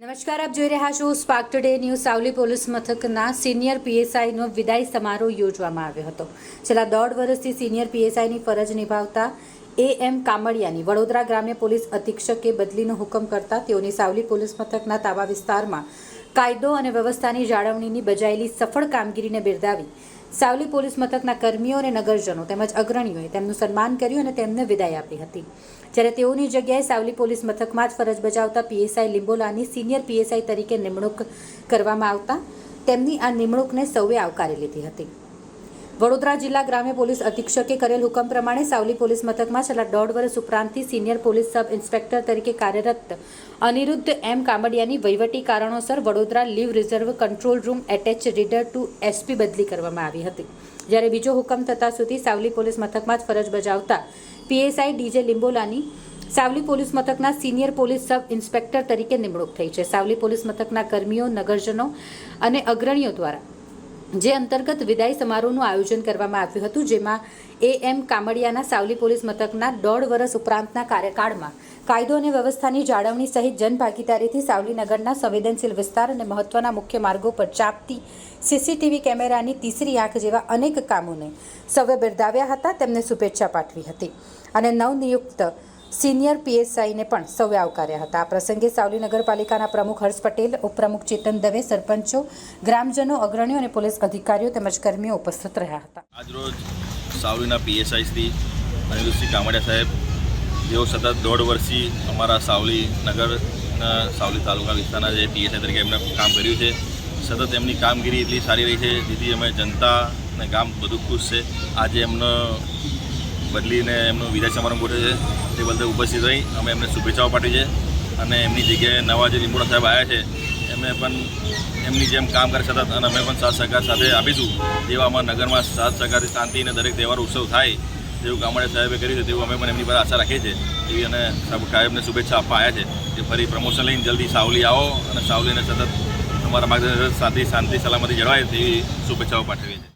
નમસ્કાર, આપ જોઈ રહ્યા છો Spark Today News Savli police મથકના સિનિયર પીએસઆઈનો વિદાય સમારોહ યોજવામાં આવ્યો હતો. છેલ્લા દોઢ વર્ષથી સિનિયર પીએસઆઈની ફરજ નિભાવતા એ એમ કામડિયાની વડોદરા ગ્રામ્ય પોલીસ અધિક્ષકે બદલીનો હુકમ કરતા તેઓની સાવલી પોલીસ મથકના તાવા વિસ્તારમાં કાયદો અને વ્યવસ્થાની જાળવણીની બજાયેલી સફળ કામગીરીને બિરદાવી સાવલી પોલીસ મથકના કર્મીઓ અને નગરજનો તેમજ અગ્રણીઓએ તેમનું સન્માન કર્યું અને તેમને વિદાય આપી હતી. જ્યારે તેઓની જગ્યાએ સાવલી પોલીસ મથકમાં જ ફરજ બજાવતા પીએસઆઈ લિંબોલાની સિનિયર પીએસઆઈ તરીકે નિમણૂક કરવામાં આવતા તેમની આ નિમણૂકને સૌએ આવકારી લીધી હતી. વડોદરા જિલ્લા ગ્રામ્ય પોલીસ અધિક્ષકે કરેલ હુકમ પ્રમાણે સાવલી પોલીસ મથકમાં છેલ્લા દોઢ વર્ષ ઉપરાંતથી સિનિયર પોલીસ સબ ઇન્સ્પેક્ટર તરીકે કાર્યરત અનિરુદ્ધ એમ કામડિયાની વહીવટી કારણોસર Vadodara leave reserve control room attach reader to SP બદલી કરવામાં આવી હતી. જ્યારે બીજો હુકમ થતાં સુધી સાવલી પોલીસ મથકમાં જ ફરજ બજાવતા પીએસઆઈ ડીજે લિંબોલાની સાવલી પોલીસ મથકના સિનિયર પોલીસ સબ ઇન્સ્પેક્ટર તરીકે નિમણૂક થઈ છે. સાવલી પોલીસ મથકના કર્મીઓ, નગરજનો અને અગ્રણીઓ દ્વારા જે અંતર્ગત વિદાય સમારોહનું આયોજન કરવામાં આવ્યું હતું, જેમાં એ એમ કામડિયાના સાવલી પોલીસ મથકના દોઢ વર્ષ ઉપરાંતના કાર્યકાળમાં કાયદો અને વ્યવસ્થાની જાળવણી સહિત જનભાગીદારીથી સાવલી નગરના સંવેદનશીલ વિસ્તાર અને મહત્વના મુખ્ય માર્ગો પર ચાપતી સીસીટીવી કેમેરાની તીસરી આંખ જેવા અનેક કામોને સૌએ બિરદાવ્યા હતા, તેમને શુભેચ્છા પાઠવી હતી. અને નવનિયુક્ત સિનિયર પીએસઆઈને પણ સૌએ આવકાર્યા હતા. આ પ્રસંગે સાવલી નગરપાલિકાના પ્રમુખ હર્ષ પટેલ, ઉપપ્રમુખ ચેતન દવે, સરપંચો, ગ્રામજનો, અગ્રણીઓ અને પોલીસ અધિકારીઓ તેમજ કર્મીઓ ઉપસ્થિત રહ્યા હતા. આજરોજ સાવલીના પીએસઆઈ શ્રી અનિરુદ્ધસિંહ કામડિયા સાહેબ, જેઓ સતત દોઢ વર્ષથી અમારા સાવલી નગરના સાવલી તાલુકા વિસ્તારના જે પીએસઆઈ તરીકે એમને કામ કર્યું છે. સતત એમની કામગીરી એટલી સારી રહી છે, જેથી અમે જનતા અને ગામ બધું ખુશ છે. આજે એમનો બદલીને એમનો વિદાય સમારંભ ગોઠવ્યો છે. તે બદલ ઉપસ્થિત રહી, અમે એમને શુભેચ્છાઓ પાઠવી છે અને એમની જગ્યાએ નવા જે લીંબોડા સાહેબ આવ્યા છે, એમને પણ એમની જેમ કામ કરે સતત અને અમે પણ સાથ સહકાર સાથે આપીશું. જેવા અમારા નગરમાં સાથ સહકારથી શાંતિ અને દરેક તહેવાર ઉત્સવ થાય તેવું ગામડે સાહેબે કર્યું છે, તેવું અમે પણ એમની પર આશા રાખીએ છીએ. એવી અને સાહેબને શુભેચ્છા આપવા આવ્યા છે કે ફરી પ્રમોશન લઈને જલ્દી સાવલી આવો અને સાવલીને સતત તમારા માર્ગદર્શન સાથે શાંતિ, સલામતી જળવાય તેવી શુભેચ્છાઓ પાઠવીએ છીએ.